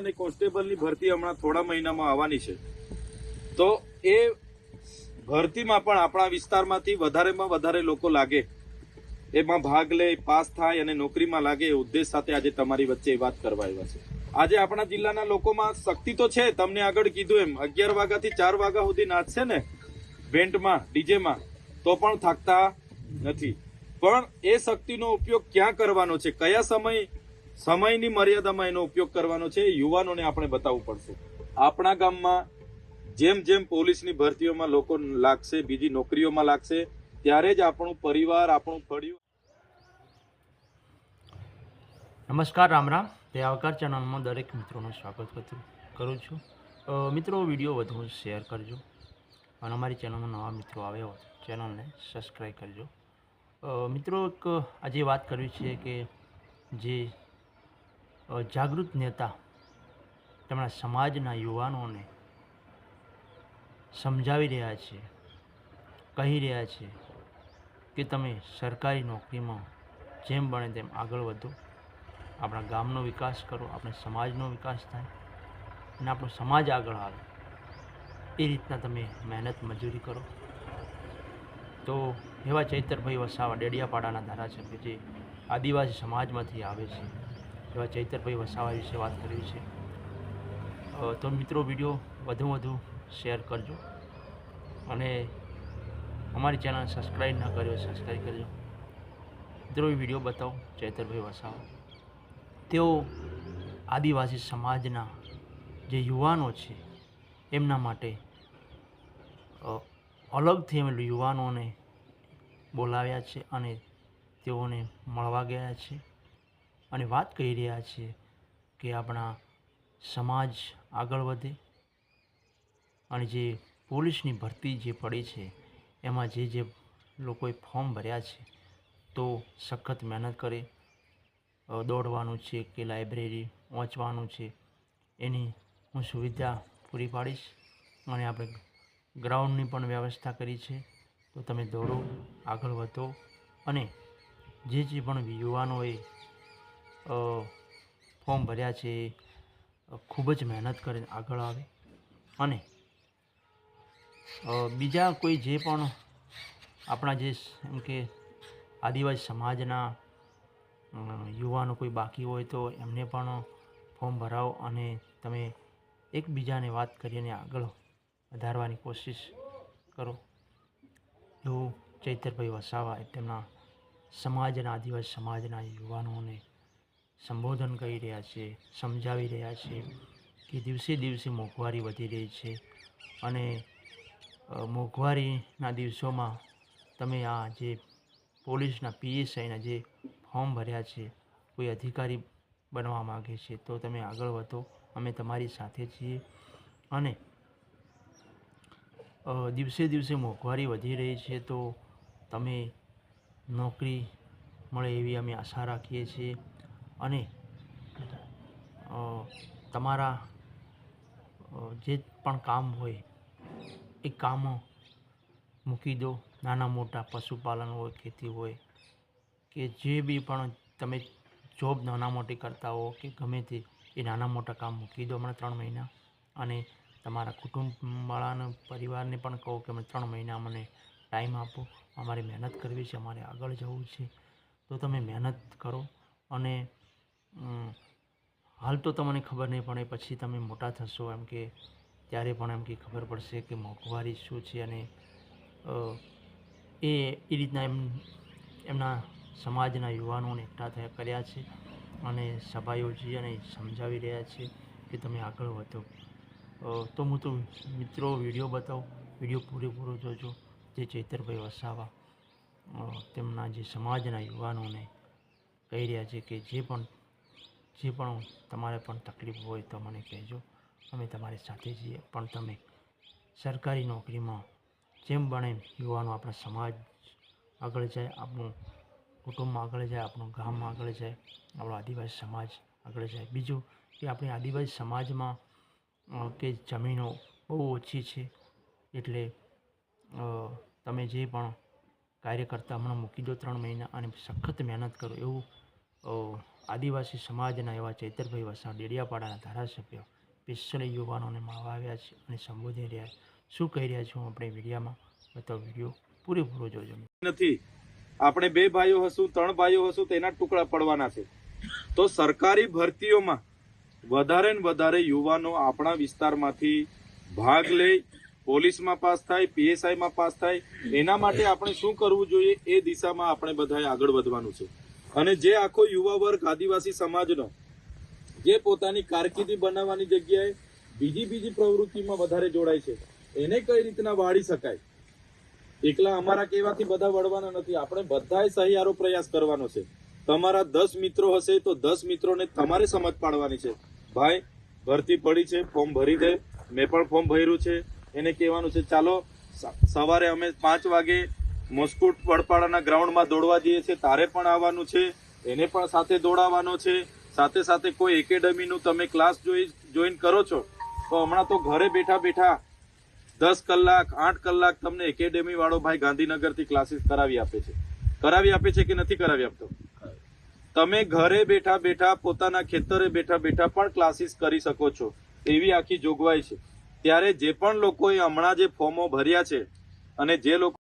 અને કોન્સ્ટેબલની ભરતી હમણાં થોડા મહિનામાં આવવાની છે. તો એ ભરતીમાં પણ આપણા વિસ્તારમાંથી વધારેમાં વધારે લોકો લાગે. એમાં ભાગ લે, પાસ થાય અને નોકરીમાં લાગે એ ઉદ્દેશ સાથે આજે તમારી વચ્ચે વાત કરવા આવ્યા છે. આજે આપણા જિલ્લાના લોકોમાં શક્તિ તો છે, તમને આગળ કીધું એમ. અગિયાર વાગ્યાથી ચાર વાગ્યા સુધી નાચશે ને બેન્ડમાં, ડીજેમાં, તો પણ થાકતા નથી. પણ એ શક્તિનો ઉપયોગ ક્યાં કરવાનો છે? કયા સમય સમયની મર્યાદામાં એનો ઉપયોગ કરવાનો છે યુવાનોને આપણે બતાવવું પડશે. આપણા ગામમાં જેમ જેમ પોલીસની ભરતીઓમાં લોકો લાગશે, બીજી નોકરીઓમાં લાગશે, ત્યારે જ આપણું પરિવાર, આપણું ફળિયું નમસ્કાર, રામ રામ. તે આવકાર ચેનલમાં દરેક મિત્રોનું સ્વાગત કરું છું. મિત્રો, વીડિયો વધુ શેર કરજો અને અમારી ચેનલમાં નવા મિત્રો આવ્યા હોય ચેનલને સબસ્ક્રાઈબ કરજો. મિત્રો, એક આજે વાત કરવી છે કે જે જાગૃત નેતા તેમના સમાજના યુવાનોને સમજાવી રહ્યા છે, કહી રહ્યા છે કે તમે સરકારી નોકરીમાં જેમ બને તેમ આગળ વધો. આપણા ગામનો વિકાસ કરો, આપણે સમાજનો વિકાસ થાય અને આપણો સમાજ આગળ આવે. એ રીતના તમે મહેનત મજૂરી કરો. તો એવા ચૈતરભાઈ વસાવા ડેડિયાપાડાના ધારાસભ્ય જે આદિવાસી સમાજમાંથી આવે છે એવા ચૈતરભાઈ વસાવા વિશે વાત કરવી છે. તો મિત્રો વીડિયો વધુ વધુ શેર કરજો અને અમારી ચેનલ સબસ્ક્રાઈબ ના કર્યો સબસ્ક્રાઈબ કરજો. મિત્રો વીડિયો બતાવો ચૈતરભાઈ વસાવા. તેઓ આદિવાસી સમાજના જે યુવાનો છે, એમના માટે અલગથી અમે યુવાનોને બોલાવ્યા છે અને તેઓને મળવા ગયા છે. અને વાત કહી રહ્યા છે કે આપણા સમાજ આગળ વધે અને જે પોલીસની ભરતી જે પડી છે, એમાં જે જે લોકોએ ફોર્મ ભર્યા છે, તો સખત મહેનત કરે. દોડવાનું છે કે લાઇબ્રેરી વાંચવાનું છે, એની હું સુવિધા પૂરી પાડીશ અને આપણે ગ્રાઉન્ડની પણ વ્યવસ્થા કરી છે. તો તમે દોડો, આગળ વધો અને જે જે પણ યુવાનોએ ફોર્મ ભર્યા છે. ખૂબ જ મહેનત કરીને આગળ આવે. અને બીજા કોઈ જે પણ આપણા જે એમ કે આદિવાસી સમાજના યુવાનો કોઈ બાકી હોય તો એમને પણ ફોર્મ ભરાવો અને તમે એકબીજાને વાત કરીને આગળ વધારવાની કોશિશ કરો. એવું ચૈતરભાઈ વસાવા એ તેમના સમાજના આદિવાસી સમાજના યુવાનોને સંબોધન કરી રહ્યા છે, સમજાવી રહ્યા છે કે દિવસે દિવસે મોંઘવારી વધી રહી છે અને મોંઘવારીના દિવસોમાં તમે આ જે પોલીસના પીએસઆઈના જે ફોર્મ ભર્યા છે, કોઈ અધિકારી બનવા માગે છે, તો તમે આગળ વધો. અમે તમારી સાથે છીએ અને દિવસે દિવસે મોંઘવારી વધી રહી છે તો તમે નોકરી મળે એવી અમે આશા રાખીએ છીએ. અને તમારા જે પણ કામ હોય, એ કામ મૂકી દો. નાના મોટા પશુપાલન હોય, ખેતી હોય, કે જે બી પણ તમે જોબ નાના મોટી કરતા હો, કે ગમે તે, એ નાના મોટા કામ મૂકી દો હમણાં ત્રણ મહિના. અને તમારા કુટુંબવાળાને, પરિવારને પણ કહો કે અમે ત્રણ મહિના મને ટાઈમ આપો. અમારે મહેનત કરવી છે, અમારે આગળ જવું છે. તો તમે મહેનત કરો. અને હાલ તો તમને ખબર નહીં પડે પછી તમે મોટા થશો એમ કે ત્યારે પણ એમ કે ખબર પડશે કે મોંઘવારી શું છે અને એ એ રીતના એમ, એમના સમાજના યુવાનોને એકઠા થયા કર્યા છે અને સભા યોજી અને સમજાવી રહ્યા છે કે તમે આગળ વધો. તો હું તો મિત્રો વીડિયો બતાવું, વીડિયો પૂરેપૂરો જોજો, જે ચૈતરભાઈ વસાવા તેમના જે સમાજના યુવાનોને કહી રહ્યા છે કે જે પણ જે પણ તમારે પણ તકલીફ હોય તો મને કહેજો. અમે તમારી સાથે છીએ. પણ તમે સરકારી નોકરીમાં જેમ બને યુવાનો આપણા સમાજ આગળ જાય, આપણું કુટુંબ આગળ જાય, આપણું ગામ આગળ જાય, આપણો આદિવાસી સમાજ આગળ જાય. બીજું કે આપણી આદિવાસી સમાજમાં કે જમીનો બહુ ઓછી છે એટલે તમે જે પણ કાર્ય કરતા હમણાં મૂકી દો ત્રણ મહિના અને સખત મહેનત કરો એવું આદિવાસી સમાજના એવા ચૈતરભાઈ વસાવા ડેડિયાપાડાના ધારાસભ્ય સ્પેશિયલ યુવાનોને મળવા આવ્યા છે અને સંબોધી રહ્યા શું કહી રહ્યા છું આપણે વિડીયામાં બતાવો વીડિયો પૂરેપૂરો જોજો. નથી. આપણે બે ભાઈઓ હશું, ત્રણ ભાઈઓ હશું, તેના ટુકડા પડવાના છે. તો સરકારી ભરતીઓમાં વધારે ને વધારે યુવાનો આપણા વિસ્તારમાંથી ભાગ લે, પોલીસમાં પાસ થાય, પીએસઆઈમાં પાસ થાય. એના માટે આપણે શું કરવું જોઈએ? એ દિશામાં આપણે બધાએ આગળ વધવાનું છે. અને જે આખો યુવા વર્ગ, આદિવાસી સમાજનો, જે પોતાની કારકિર્દી બનાવવાની જગ્યાએ બીજી બીજી પ્રવૃત્તિમાં વધારે જોડાય છે, એને કઈ રીતના વાળી શકાય? એકલા અમારા કહેવાથી બધા વળવાના નથી. આપણે બધાએ સહિયારો પ્રયાસ કરવાનો છે. તમારા દસ મિત્રો હશે તો દસ મિત્રોને તમારે સમજ પાડવાની છે. ભાઈ, ભરતી પડી છે, ફોર્મ ભરી દે. મેં પણ ફોર્મ ભર્યું છે. એને કહેવાનું છે, ચાલો સવારે અમે પાંચ વાગે મોસ્કુટ વડપાડાના ગ્રાઉન્ડમાં દોડવા જઈએ છીએ. તારે પણ આવવાનું છે, એને પણ સાથે દોડાવવાનો છે. સાથે સાથે કોઈ એકેડમીનું તમે ક્લાસ જોઈ, જોઈન કરો છો, તો હમણાં તો ઘરે બેઠા બેઠા દસ કલાક, આઠ કલાક તમને એકેડેમી વાળો ભાઈ ગાંધીનગરથી ક્લાસીસ કરાવી આપે છે. કરાવી આપે છે કે નથી કરાવી આપતો? તમે ઘરે બેઠા બેઠા, પોતાના ખેતરે બેઠા બેઠા પણ ક્લાસીસ કરી શકો છો. એવી આખી જોગવાઈ છે. ત્યારે જે પણ લોકોએ હમણાં જે ફોર્મો ભર્યા છે અને જે લોકો